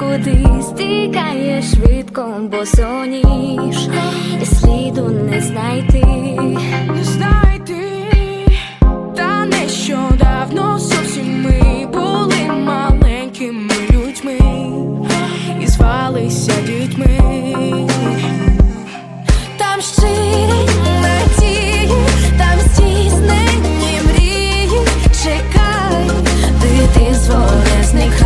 Куди тікає швидко, бо соніж і сліду не знайти, не знайти, та нещодавно зовсім ми були маленькими людьми і звалися дітьми. Там щирі надії, там здійснені мрії, чекай, ти ти зворезних.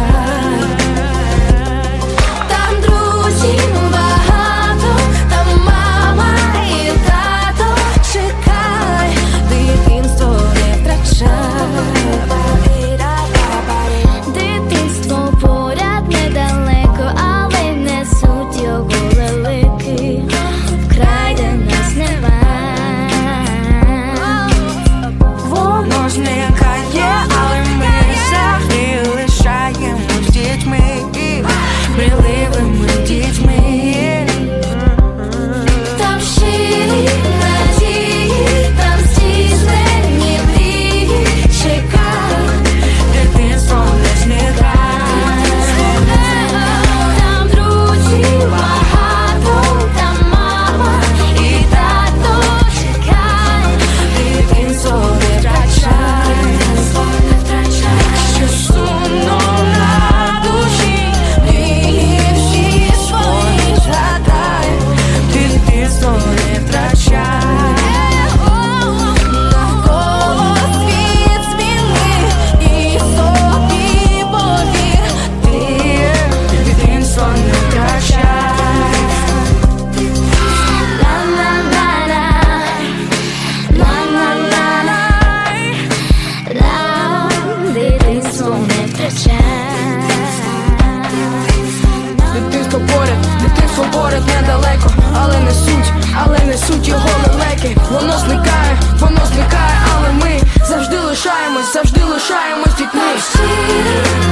залишаємось тут ми всі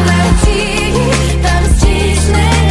на ті, там стічне.